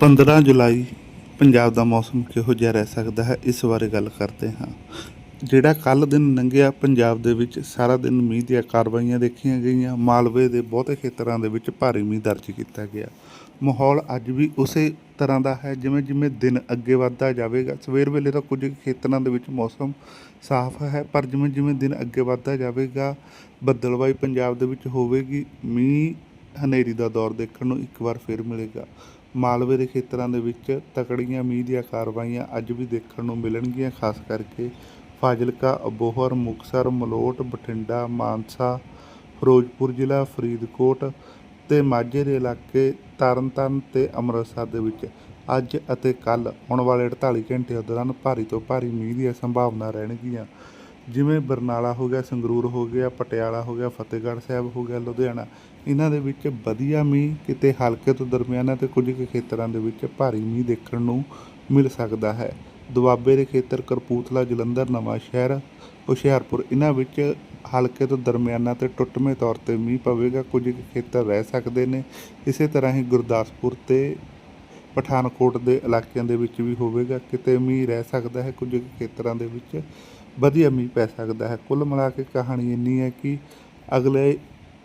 15 ਜੁਲਾਈ ਪੰਜਾਬ ਦਾ ਮੌਸਮ ਕਿਹੋ ਜਿਹਾ ਰਹਿ ਸਕਦਾ ਹੈ, ਇਸ ਬਾਰੇ ਗੱਲ ਕਰਦੇ ਹਾਂ। ਜਿਹੜਾ ਕੱਲ ਦਿਨ ਲੰਘਿਆ, ਪੰਜਾਬ ਦੇ ਵਿੱਚ ਸਾਰਾ ਦਿਨ ਮੀਂਹ ਦੀਆਂ ਕਾਰਵਾਈਆਂ ਦੇਖੀਆਂ ਗਈਆਂ। ਮਾਲਵੇ ਦੇ ਬਹੁਤੇ ਖੇਤਰਾਂ ਦੇ ਵਿੱਚ ਭਾਰੀ ਮੀਂਹ ਦਰਜ ਕੀਤਾ ਗਿਆ। ਮਾਹੌਲ ਅੱਜ ਵੀ ਉਸੇ ਤਰ੍ਹਾਂ ਦਾ ਹੈ, ਜਿਵੇਂ ਜਿਵੇਂ ਦਿਨ ਅੱਗੇ ਵੱਧਦਾ ਜਾਵੇਗਾ। ਸਵੇਰ ਵੇਲੇ ਤਾਂ ਕੁਝ ਖੇਤਰਾਂ ਦੇ ਵਿੱਚ ਮੌਸਮ ਸਾਫ਼ ਹੈ, ਪਰ ਜਿਵੇਂ ਜਿਵੇਂ ਦਿਨ ਅੱਗੇ ਵੱਧਦਾ ਜਾਵੇਗਾ, ਬੱਦਲਵਾਈ ਪੰਜਾਬ ਦੇ ਵਿੱਚ ਹੋਵੇਗੀ। ਮੀਂਹ ਹਨੇਰੀ ਦਾ ਦੌਰ ਦੇਖਣ ਨੂੰ ਇੱਕ ਵਾਰ ਫਿਰ ਮਿਲੇਗਾ। ਮਾਲਵੇ ਦੇ ਖੇਤਰਾਂ ਦੇ ਵਿੱਚ ਤਕੜੀਆਂ ਮੀਂਹ ਦੀਆਂ ਕਾਰਵਾਈਆਂ ਅੱਜ ਵੀ ਦੇਖਣ ਨੂੰ ਮਿਲਣਗੀਆਂ, ਖਾਸ ਕਰਕੇ ਫਾਜ਼ਿਲਕਾ, ਅਬੋਹਰ, ਮੁਕਤਸਰ, ਮਲੋਟ, ਬਠਿੰਡਾ, ਮਾਨਸਾ, ਫਿਰੋਜ਼ਪੁਰ ਜ਼ਿਲ੍ਹਾ, ਫਰੀਦਕੋਟ ਤੇ ਮਾਝੇ ਦੇ ਇਲਾਕੇ, ਤਰਨਤਾਰਨ ਤੇ ਅੰਮ੍ਰਿਤਸਰ ਦੇ ਵਿੱਚ। ਅੱਜ ਅਤੇ ਕੱਲ ਆਉਣ ਵਾਲੇ 48 ਘੰਟਿਆਂ ਦੌਰਾਨ ਭਾਰੀ ਤੋਂ ਭਾਰੀ ਮੀਂਹ ਦੀਆਂ ਸੰਭਾਵਨਾ ਰਹਿਣਗੀਆਂ। ਜਿਵੇਂ ਬਰਨਾਲਾ ਹੋ ਗਿਆ, ਸੰਗਰੂਰ ਹੋ ਗਿਆ, ਪਟਿਆਲਾ ਹੋ ਗਿਆ, ਫਤਿਹਗੜ੍ਹ ਸਾਹਿਬ ਹੋ ਗਿਆ, ਲੁਧਿਆਣਾ, ਇਹਨਾਂ ਦੇ ਵਿੱਚ ਵਧੀਆ ਮੀਂਹ, ਕਿਤੇ ਹਲਕੇ ਤੋਂ ਦਰਮਿਆਨਾ ਤੇ ਕੁਝ ਕੁ ਖੇਤਰਾਂ ਦੇ ਵਿੱਚ ਭਾਰੀ ਮੀਂਹ ਦੇਖਣ ਨੂੰ ਮਿਲ ਸਕਦਾ ਹੈ। ਦੁਆਬੇ ਦੇ ਖੇਤਰ ਕਰਪੂਤਲਾ ਜਲੰਧਰ, ਨਵਾਂ ਸ਼ਹਿਰ, ਹੁਸ਼ਿਆਰਪੁਰ, ਇਹਨਾਂ ਵਿੱਚ ਹਲਕੇ ਤੋਂ ਦਰਮਿਆਨਾ ਤੇ ਟੁੱਟਵੇਂ ਤੌਰ ਤੇ ਮੀਂਹ ਪਵੇਗਾ, ਕੁਝ ਕੁ ਖੇਤਰ ਰਹਿ ਸਕਦੇ ਨੇ। ਇਸੇ ਤਰ੍ਹਾਂ ਹੀ ਗੁਰਦਾਸਪੁਰ ਤੇ ਪਠਾਨਕੋਟ ਦੇ ਇਲਾਕਿਆਂ ਦੇ ਵਿੱਚ ਵੀ ਹੋਵੇਗਾ। ਕਿਤੇ ਮੀਂਹ ਰਹਿ ਸਕਦਾ ਹੈ, ਕੁਝ ਖੇਤਰਾਂ ਦੇ ਵਿੱਚ ਵਧੀਆ ਮੀਂਹ ਪੈ ਸਕਦਾ ਹੈ। ਕੁੱਲ ਮਿਲਾ ਕੇ ਕਹਾਣੀ ਇੰਨੀ ਹੈ ਕਿ ਅਗਲੇ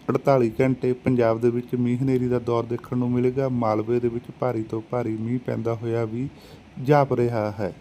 48 ਘੰਟੇ ਪੰਜਾਬ ਦੇ ਵਿੱਚ ਮੀਂਹ ਹਨੇਰੀ ਦਾ ਦੌਰ ਦੇਖਣ ਨੂੰ ਮਿਲੇਗਾ। ਮਾਲਵੇ ਦੇ ਵਿੱਚ ਭਾਰੀ ਤੋਂ ਭਾਰੀ ਮੀਂਹ ਪੈਂਦਾ ਹੋਇਆ ਵੀ ਜਾਪ ਰਿਹਾ ਹੈ।